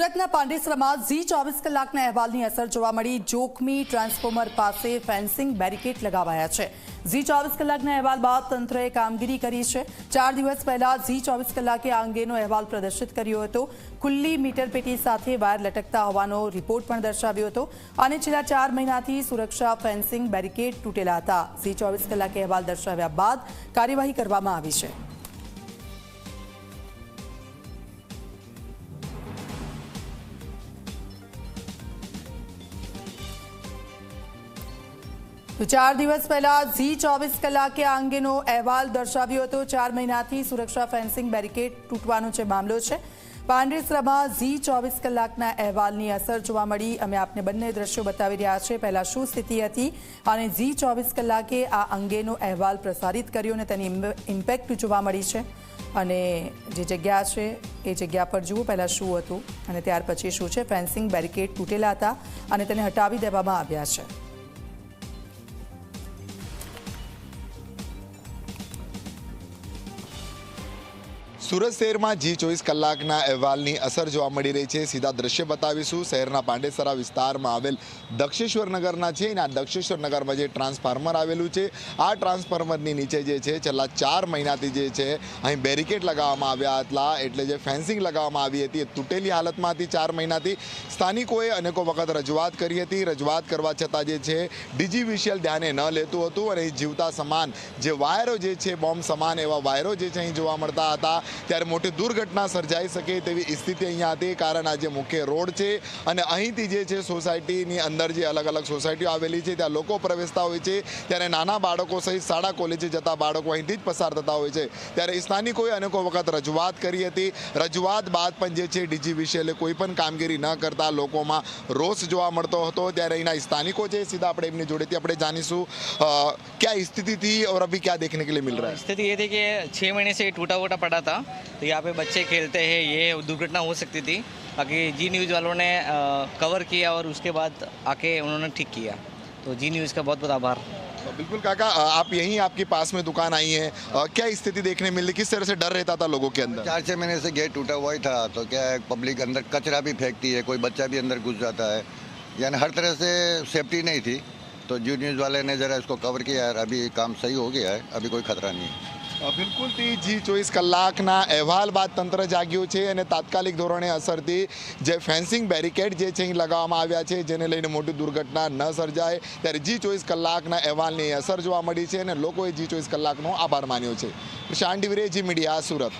સુરતના પાંડેસરામાં ઝી ચોવીસ કલાકના અહેવાલની અસર જોવા મળી. જોખમી ટ્રાન્સફોર્મર પાસે ફેન્સિંગ બેરિકેડ લગાવાયા છે. ઝી ચોવીસ કલાકના અહેવાલ બાદ તંત્રએ કામગીરી કરી છે. ચાર દિવસ પહેલા ઝી ચોવીસ કલાકે આ અંગેનો અહેવાલ પ્રદર્શિત કર્યો હતો. ખુલ્લી મીટરપેટી સાથે વાયર લટકતા હોવાનો રિપોર્ટ પણ દર્શાવ્યો હતો. અને છેલ્લા ચાર મહિનાથી સુરક્ષા ફેન્સિંગ બેરિકેડ તૂટેલા હતા. ઝી ચોવીસ કલાકે અહેવાલ દર્શાવ્યા બાદ કાર્યવાહી કરવામાં આવી છે. તો ચાર દિવસ પહેલા ઝી ચોવીસ કલાકે આ અંગેનો અહેવાલ દર્શાવ્યો હતો. ચાર મહિનાથી સુરક્ષા ફેન્સિંગ બેરિકેડ તૂટવાનો જે મામલો છે. પાંડેસરામાં ઝી ચોવીસ કલાકના અહેવાલની અસર જોવા મળી. અમે આપને બંને દ્રશ્યો બતાવી રહ્યા છે. પહેલા શું સ્થિતિ હતી અને ઝી ચોવીસ કલાકે આ અંગેનો અહેવાલ પ્રસારિત કર્યો અને તેની ઇમ્પેક્ટ જોવા મળી છે. અને જે જગ્યા છે, એ જગ્યા પર જુઓ પહેલાં શું હતું અને ત્યાર પછી શું છે. ફેન્સિંગ બેરિકેડ તૂટેલા હતા અને તેને હટાવી દેવામાં આવ્યા છે. સુરત શહેરમાં જી ચોવીસ કલાકના અહેવાલની અસર જોવા મળી રહી છે. સીધા દ્રશ્ય બતાવીશું. શહેરના પાંડેસરા વિસ્તારમાં આવેલ દક્ષેશ્વર નગરના છે. અને આ દક્ષેશ્વર નગરમાં જે ટ્રાન્સફાર્મર આવેલું છે, આ ટ્રાન્સફાર્મરની નીચે જે છે, છેલ્લા ચાર મહિનાથી જે છે, અહીં બેરિકેડ લગાવવામાં આવ્યા હતા. એટલે જે ફેન્સિંગ લગાવવામાં આવી હતી, એ તૂટેલી હાલતમાં હતી ચાર મહિનાથી સ્થાનિકોએ અનેકો વખત રજૂઆત કરી હતી. રજૂઆત કરવા છતાં જે છે ડીજીવીસીએલ ધ્યાને ન લેતું હતું અને જીવતા સમાન જે વાયરો જે છે, બોમ્બ સમાન એવા વાયરો જે છે, અહીં જોવા મળતા હતા. ત્યારે મોટી દુર્ઘટના સર્જાઈ શકે તેવી સ્થિતિ અહીંયા હતી કારણ આ જે મુખ્ય રોડ છે અને અહીંથી જે છે સોસાયટીની અંદર જે અલગ અલગ સોસાયટીઓ આવેલી છે ત્યાં લોકો પ્રવેશતા હોય છે ત્યારે નાના બાળકો સહિત શાળા કોલેજે જતા બાળકો અહીંથી જ પસાર થતા હોય છે ત્યારે સ્થાનિકોએ અનેકો વખત રજૂઆત કરી હતી રજૂઆત બાદ પણ જે છે ડીજીવીસીએલે કોઈ પણ કામગીરી ન કરતા લોકોમાં રોષ જોવા મળતો હતો ત્યારે અહીંના સ્થાનિકો છે સીધા આપણે એમની જોડેથી આપણે જાણીશું અ, क्या स्थिति थी और अभी क्या देखने के लिए मिल रहा है स्थिति ये थी कि छः महीने से टूटा वूटा पड़ा था तो यहाँ पे बच्चे खेलते हैं ये दुर्घटना हो सकती थी। बाकी जी न्यूज़ वालों ने कवर किया और उसके बाद आके उन्होंने ठीक किया। तो जी न्यूज़ का बहुत बहुत आभार। बिल्कुल काका आप यहीं आपके पास में दुकान आई है। क्या स्थिति देखने मिली? किस तरह से डर रहता था लोगों के अंदर? चार छः महीने से गेट टूटा हुआ ही था तो क्या है पब्लिक अंदर कचरा भी फेंकती है कोई बच्चा भी अंदर घुस जाता है। यानी हर तरह से सेफ्टी नहीं थी। तो जी न्यूज़ वाले ने ज़रा इसको कवर किया है अभी काम सही हो गया है अभी कोई खतरा नहीं है। બિલકુલથી જી ચોવીસ કલાકના અહેવાલ બાદ તંત્ર જાગ્યું છે અને તાત્કાલિક ધોરણે અસરથી જે ફેન્સિંગ બેરિકેડ જે છે, એ લગાવવામાં આવ્યા છે, જેને લઈને મોટી દુર્ઘટના ન સર્જાય. ત્યારે જી ચોવીસ કલાકના અહેવાલની અસર જોવા મળી છે અને લોકોએ જી ચોવીસ કલાકનો આભાર માન્યો છે. Shanti Vire Zee Media Surat.